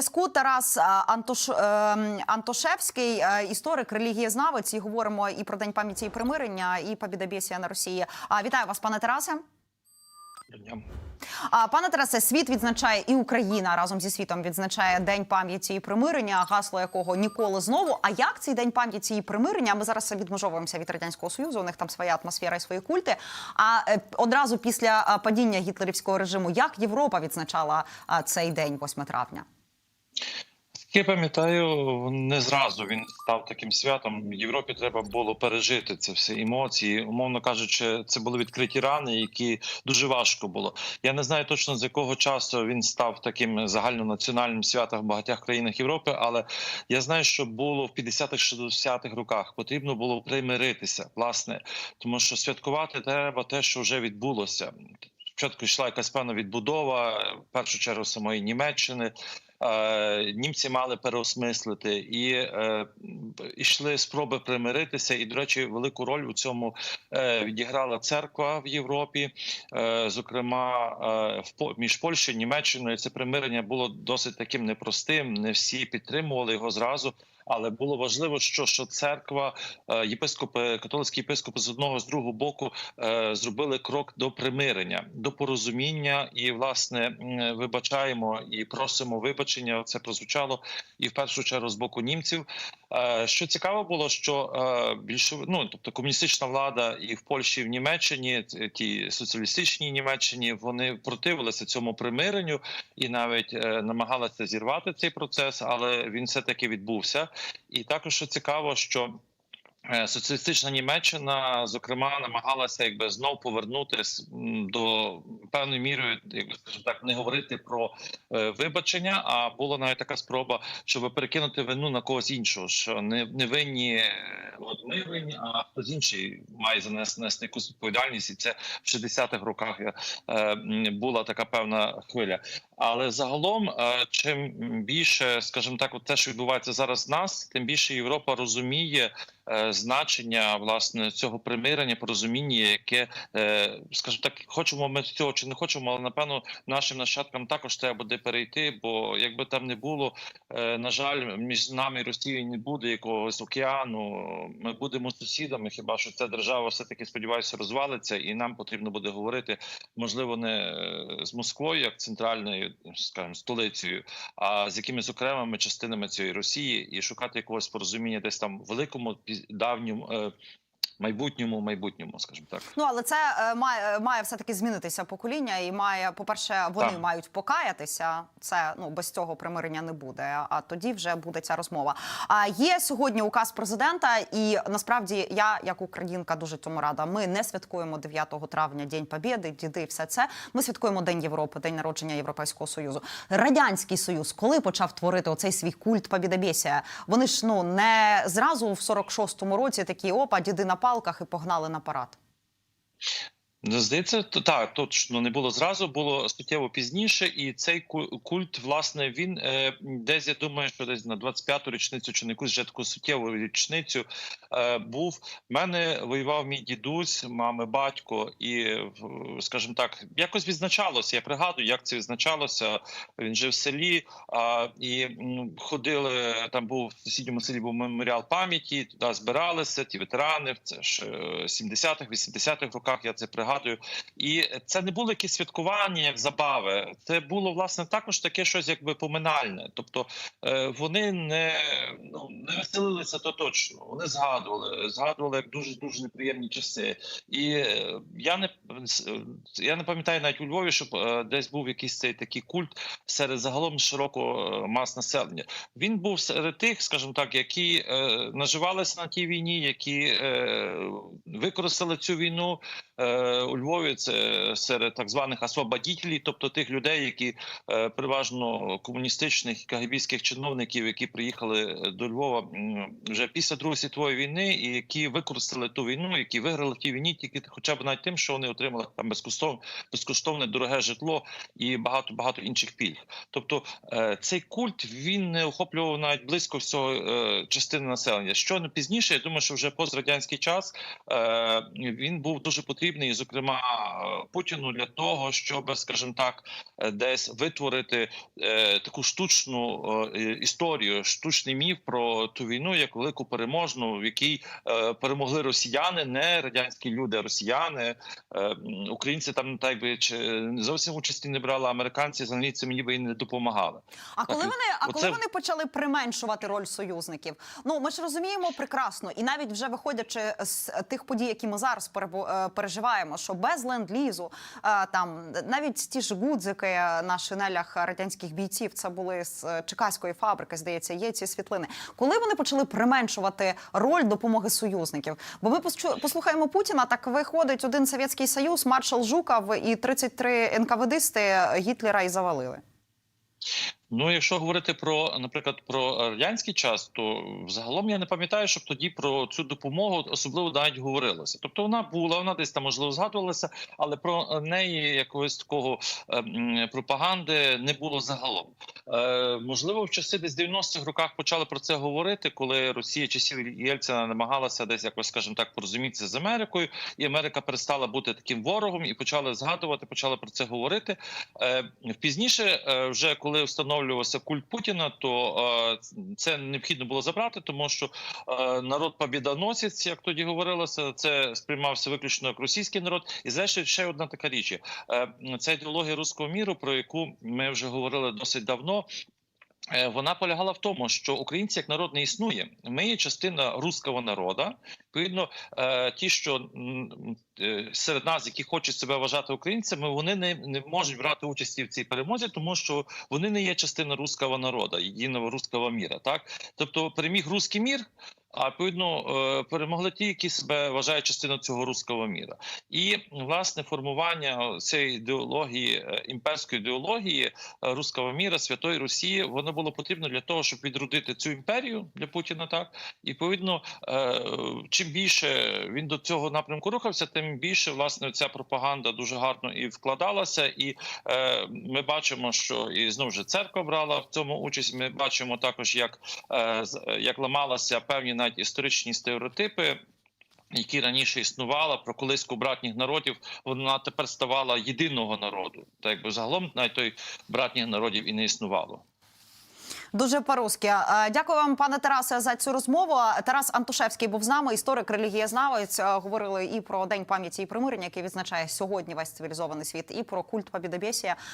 Зв'язку Тарас е, Антош, е, Антошевський, е, історик, релігієзнавець. І говоримо і про День пам'яті і примирення, і побідобєсія на Росії. А вітаю вас, пане Тарасе. Пане Тарасе, світ відзначає і Україна разом зі світом відзначає День пам'яті і примирення, гасло якого ніколи знову. А як цей день пам'яті і примирення? Ми зараз відмежовуємося від радянського союзу. У них там своя атмосфера і свої культи. А одразу після падіння гітлерівського режиму, як Європа відзначала цей день, 8 травня? Я пам'ятаю, не зразу він став таким святом. Європі треба було пережити це все емоції. Умовно кажучи, це були відкриті рани, які дуже важко було. Я не знаю точно з якого часу він став таким загальнонаціональним святом в багатьох країнах Європи, але я знаю, що було в 50-х 60-х роках. Потрібно було примиритися, власне, тому що святкувати треба те, що вже відбулося. Спочатку йшла якась певна відбудова, в першу чергу самої Німеччини. Е, Німці мали переосмислити і е, йшли спроби примиритися. І, до речі, велику роль у цьому е, відіграла церква в Європі. Е, зокрема, е, між Польщею і Німеччиною це примирення було досить таким непростим. Не всі підтримували його зразу. Але було важливо, що, що церква, е, єпископи, католицькі єпископи з одного з другого боку е, зробили крок до примирення, до порозуміння, і власне вибачаємо і просимо вибачення. Це прозвучало і в першу чергу з боку німців. Е, Що цікаво було, що більше ну, тобто комуністична влада і в Польщі, і в Німеччині, ті соціалістичній Німеччині, вони противилися цьому примиренню і навіть е, намагалися зірвати цей процес, але він все таки відбувся. І також що цікаво, що е, соціалістична Німеччина, зокрема, намагалася якби знов повернутися до певною мірою, якби скажімо так, не говорити про е, вибачення. А була навіть така спроба, щоб перекинути вину на когось іншого, що не, не винні е, от ми винні, а хтось інший має занести якусь відповідальність, і це в 60-х роках е, була така певна хвиля. Але загалом, е, чим більше, скажімо так, от те, що відбувається зараз в нас, тим більше Європа розуміє е, значення власне цього примирення, порозуміння, яке, е, скажімо так, хочемо ми цього чи не хочемо, але напевно нашим нащадкам також треба буде перейти. Бо якби там не було, е, на жаль, між нами Росією не буде якогось океану. Ми будемо сусідами. Хіба що ця держава все таки сподіваюся розвалиться, і нам потрібно буде говорити, можливо, не е, з Москвою як центральною, скажімо, столицею, а з якимись окремими частинами цієї Росії, і шукати якогось порозуміння десь там великому давньому. е, Майбутньому, майбутньому, скажімо так, Ну але це е, має має все таки змінитися покоління, і має, по перше, вони Так. мають покаятися. Це ну без цього примирення не буде. А тоді вже буде ця розмова. А є сьогодні указ президента, і насправді я, як українка, дуже цьому рада. Ми не святкуємо 9 травня День Побєди, діди, все це. Ми святкуємо День Європи, день народження Європейського союзу. Радянський союз, коли почав творити оцей свій культ побідобєсія, вони ж ну не зразу в 46-му році такі опа, діди на палках і погнали на парад. Ну, Здається, то так точно не було зразу, було суттєво пізніше, і цей ку- культ, власне, він е, десь я думаю, що десь на 25-ту річницю чи на якусь вже таку суттєву річницю е, був. В мене воював мій дідусь, мами, батько, і скажімо так, якось відзначалося. Я пригадую, як це відзначалося. Він жив в селі, а, і ходили там. Був в сусідньому селі був меморіал пам'яті. Туди збиралися ті ветерани. Це ж е, 70-х, 80-х роках. Я це пригадую. І це не було якісь святкування, як забави. Це було власне також таке щось, якби поминальне. Тобто е, вони не, ну, не веселилися то точно. Вони згадували, згадували як дуже дуже неприємні часи. І е, я не я не пам'ятаю навіть у Львові, щоб е, десь був якийсь цей такий культ серед загалом широкого мас населення. Він був серед тих, скажімо так, які наживалися на тій війні, які використали цю війну у Львові. Це серед так званих освободітелів, тобто тих людей, які е, переважно комуністичних кагибійських чиновників, які приїхали до Львова вже після Другої світової війни, і які використали ту війну, які виграли в тій війні, тільки хоча б навіть тим, що вони отримали там безкоштовне, безкоштовне дороге житло і багато багато інших пільг. Тобто е, цей культ він не охоплював навіть близько всього е, частини населення. Що пізніше, я думаю, що вже пострадянський час е, він був дуже потрібний. Потрібний, зокрема е, Путіну, для того, щоб, скажімо так, е, десь витворити е, таку штучну історію, штучний міф про ту війну, як велику переможну, в якій перемогли росіяни, не радянські люди, а росіяни. Українці там так би чи зовсім участі не брали, американці з англійцями ніби і не допомагали. А коли Так, вони, а коли вони почали применшувати роль союзників? Ну ми ж розуміємо прекрасно, і навіть вже виходячи з тих подій, які ми зараз е, переживаємо, що без ленд-лізу е, там навіть ті ж гудзики на шинелях радянських бійців, це були з е, чекаської фабрики, здається, є ці світлини. Коли вони почали применшувати роль допомоги союзників? Бо ми послухаємо Путіна, так виходить один Совєтський Союз, маршал Жуков і 33 НКВДисти Гітлера і завалили. Ну, якщо говорити про, наприклад, про радянський час, то взагалом я не пам'ятаю, щоб тоді про цю допомогу особливо навіть говорилося. Тобто вона була, вона десь там можливо згадувалася, але про неї якогось такого е, пропаганди не було загалом. Е, можливо, в часи десь 90-х роках почали про це говорити, коли Росія часів Єльцина намагалася десь якось, скажімо так, порозумітися з Америкою, і Америка перестала бути таким ворогом, і почали згадувати, почали про це говорити. Е, Пізніше, е, вже коли встановлювався культ Путіна, то е, це необхідно було забрати, тому що е, народ побідоносець, як тоді говорилося, це сприймався виключно як російський народ. І зрештою, ще одна така річ: це ідеологія руського міру, про яку ми вже говорили досить давно. Е, Вона полягала в тому, що українці як народ не існує. Ми є частина руського народу. Відповідно, е, ті, що е, серед нас, які хочуть себе вважати українцями, вони не, не можуть брати участі в цій перемозі, тому що вони не є частина руського народу, єдиного руського міра. Так, тобто переміг руський мір. А відповідно е, перемогли ті, які себе вважають частиною цього руського міра, і власне формування цієї ідеології е, імперської ідеології е, руського міра, святої Росії, воно було потрібно для того, щоб відродити цю імперію для Путіна. Так і відповідно, чим більше він до цього напрямку рухався, тим більше власне ця пропаганда дуже гарно і вкладалася. І ми бачимо, що і знову ж церква брала в цьому участь. Ми бачимо також, як, як ламалася певні навіть історичні стереотипи. Які раніше існувала про колиску братніх народів, вона тепер ставала єдиного народу. Так якби загалом навіть той братніх народів і не існувало. Дуже по-русски. Дякую вам, пане Тарасе, за цю розмову. Тарас Антушевський був з нами, історик, релігієзнавець. Говорили і про день пам'яті і примирення, який відзначає сьогодні весь цивілізований світ, і про культ Побідобєсія.